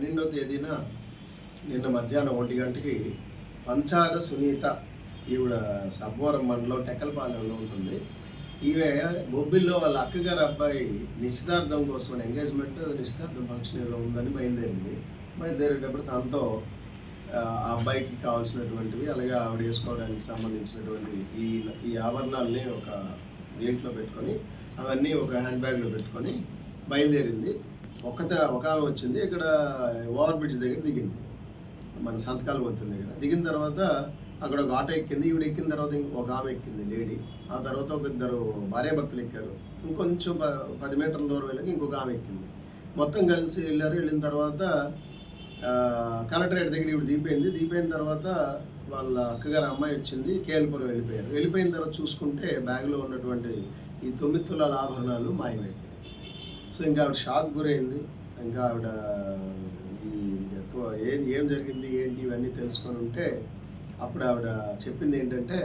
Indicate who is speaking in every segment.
Speaker 1: పన్నెండవ తేదీన నిన్న మధ్యాహ్నం ఒంటి గంటకి పంచార సునీత ఈవిడ సబ్వరం మండలం టెక్కలపాలెంలో ఉంటుంది. ఈమె బొబ్బిల్లో వాళ్ళ అక్కగారు అబ్బాయి నిశ్చితార్థం కోసం ఎంగేజ్మెంట్ నిశ్చితార్థం ఫంక్షన్ ఏదో ఉందని బయలుదేరింది. బయలుదేరేటప్పుడు తనతో ఆ అబ్బాయికి కావాల్సినటువంటివి అలాగే ఆవిడ వేసుకోవడానికి సంబంధించినటువంటి ఈ ఈ ఆభరణాలని ఒక దీంట్లో పెట్టుకొని అవన్నీ ఒక హ్యాండ్ బ్యాగ్లో పెట్టుకొని బయలుదేరింది. ఒకత ఒక ఆమె వచ్చింది ఇక్కడ ఓవర్ బ్రిడ్జ్ దగ్గర దిగింది. మన సంతకాలు పోతుంది దగ్గర. దిగిన తర్వాత అక్కడ ఒక ఆటో ఎక్కింది ఈవిడ ఎక్కిన తర్వాత ఇంకో ఒక ఆమె ఎక్కింది లేడీ. ఆ తర్వాత ఒక ఇద్దరు భార్యాభర్తలు ఎక్కారు. ఇంకొంచెం ప- పది మీటర్ల దూరం వెళ్ళాక ఇంకొక ఆమె ఎక్కింది. మొత్తం కలిసి వెళ్ళారు. వెళ్ళిన తర్వాత కలెక్టరేట్ దగ్గర ఇప్పుడు దిగిపోయింది. దిగిపోయిన తర్వాత వాళ్ళ అక్కగారు అమ్మాయి వచ్చింది కేఎల్పురం వెళ్ళిపోయారు. వెళ్ళిపోయిన తర్వాత చూసుకుంటే బ్యాగ్లో ఉన్నటువంటి ఈ తొమ్మిది తులాల ఆభరణాలు మాయమైపోయాయి. సో ఇంకా ఆవిడ షాక్ గురైంది. ఇంకా ఆవిడ ఈ ఎక్కువ ఏం ఏం జరిగింది ఏంటి ఇవన్నీ తెలుసుకొని ఉంటే అప్పుడు ఆవిడ చెప్పింది ఏంటంటే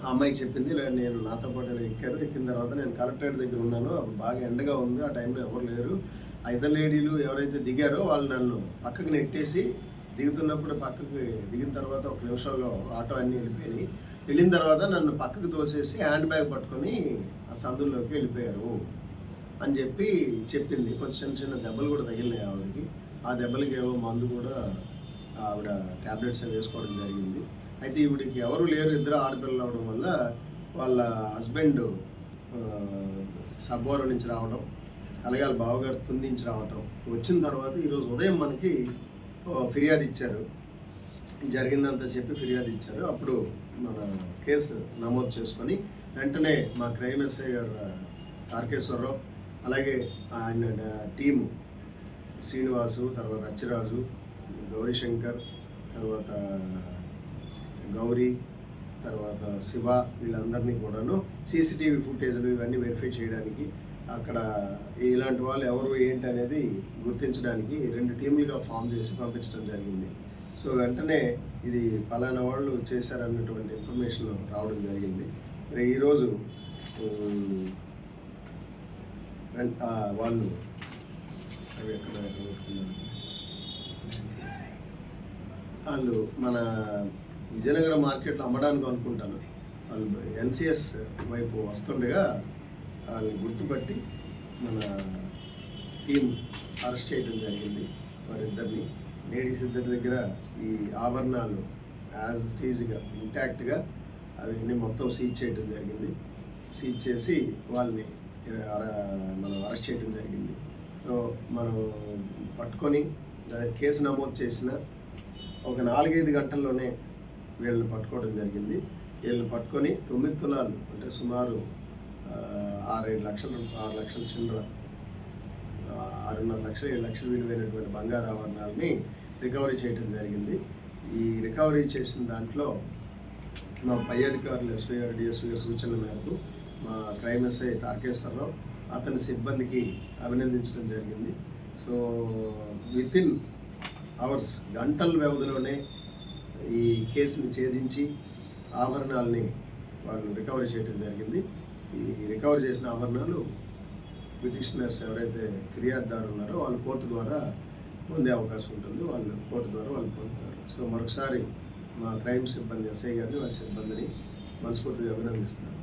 Speaker 1: ఆ అమ్మాయికి చెప్పింది "ఇలా నేను నాతో పాటు ఎక్కారు ఎక్కిన తర్వాత నేను కలెక్టరేట్ దగ్గర ఉన్నాను అప్పుడు బాగా ఎండగా ఉంది ఆ టైంలో ఎవరు లేరు. ఐదు ఇద్దరు లేడీలు ఎవరైతే దిగారో వాళ్ళు నన్ను పక్కకు నెట్టేసి దిగుతున్నప్పుడు పక్కకి దిగిన తర్వాత ఒక నిమిషంలో ఆటో అన్నీ వెళ్ళిపోయినాయి. వెళ్ళిన తర్వాత నన్ను పక్కకు తోసేసి హ్యాండ్ బ్యాగ్ పట్టుకొని ఆ సందుల్లోకి వెళ్ళిపోయారు. అని చెప్పి చెప్పింది. కొంచెం చిన్న చిన్న దెబ్బలు కూడా తగిలినాయి ఆవిడకి. ఆ దెబ్బలకి ఏవో మందు కూడా ఆవిడ ట్యాబ్లెట్స్ అవి వేసుకోవడం జరిగింది. అయితే ఈవిడికి ఎవరు లేరు ఇద్దరు ఆడపిల్లలు అవడం వల్ల వాళ్ళ హస్బెండ్ సబ్బోరం నుంచి రావడం అలాగే వాళ్ళ బావగారు తుని నుంచి రావడం వచ్చిన తర్వాత ఈరోజు ఉదయం మనకి ఫిర్యాదు ఇచ్చారు. జరిగిందంతా చెప్పి ఫిర్యాదు ఇచ్చారు. అప్పుడు మన కేసు నమోదు చేసుకొని వెంటనే మా క్రైమ్ ఎస్ఐ గారు తారకేశ్వరరావు అలాగే ఆయన టీము. శ్రీనివాసు తర్వాత అచ్చిరాజు గౌరీశంకర్ తర్వాత గౌరీ తర్వాత శివ వీళ్ళందరినీ కూడాను సీసీటీవీ ఫుటేజ్లు ఇవన్నీ వెరిఫై చేయడానికి అక్కడ ఇలాంటి వాళ్ళు ఎవరు ఏంటి అనేది గుర్తించడానికి రెండు టీములుగా ఫామ్ చేసి పంపించడం జరిగింది. సో వెంటనే ఇది పలానా వాళ్ళు చేశారన్నటువంటి ఇన్ఫర్మేషన్ రావడం జరిగింది. ఈరోజు వాళ్ళు అవి ఎక్కడ వాళ్ళు మన విజయనగరం మార్కెట్లో అమ్మడానికి అనుకుంటాను. వాళ్ళు ఎన్సిఎస్ వైపు వస్తుండగా వాళ్ళని గుర్తుపట్టి మన టీం అరెస్ట్ చేయడం జరిగింది. వారిద్దరిని లేడీస్ ఇద్దరి దగ్గర ఈ ఆభరణాలు యాజ్ స్టేజ్గా ఇంటాక్ట్గా అవన్నీ మొత్తం సీజ్ చేయడం జరిగింది. సీజ్ చేసి వాళ్ళని మనం అరెస్ట్ చేయడం జరిగింది. సో మనం పట్టుకొని కేసు నమోదు చేసిన ఒక నాలుగైదు గంటల్లోనే వీళ్ళని పట్టుకోవడం జరిగింది. వీళ్ళని పట్టుకొని తొమ్మిది తులాలు అంటే సుమారు ఆరేడు లక్షలు ఆరు లక్షల చిల్లర ఆరున్నర లక్షలు ఏడు లక్షలు విలువైనటువంటి బంగారు ఆభరణాలని రికవరీ చేయడం జరిగింది. ఈ రికవరీ చేసిన దాంట్లో మా పై అధికారులు ఎస్పీ గారు డిఎస్పీ గారి సూచనల మేరకు మా క్రైమ్ ఎస్ఐ తారకేశ్వరరావు అతని సిబ్బందికి అభినందించడం జరిగింది. సో విత్ ఇన్ అవర్స్ గంటల వ్యవధిలోనే ఈ కేసుని ఛేదించి ఆభరణాలని వాళ్ళు రికవరీ చేయడం జరిగింది. ఈ రికవర్ చేసిన ఆభరణాలు పిటిషనర్స్ ఎవరైతే ఫిర్యాదుదారు ఉన్నారో వాళ్ళు కోర్టు ద్వారా పొందే అవకాశం ఉంటుంది. వాళ్ళు కోర్టు ద్వారా వాళ్ళు పొందుతారు. సో మరొకసారి మా క్రైమ్ సిబ్బంది ఎస్ఐ గారిని వారి సిబ్బందిని మనస్ఫూర్తిగా అభినందిస్తున్నాను.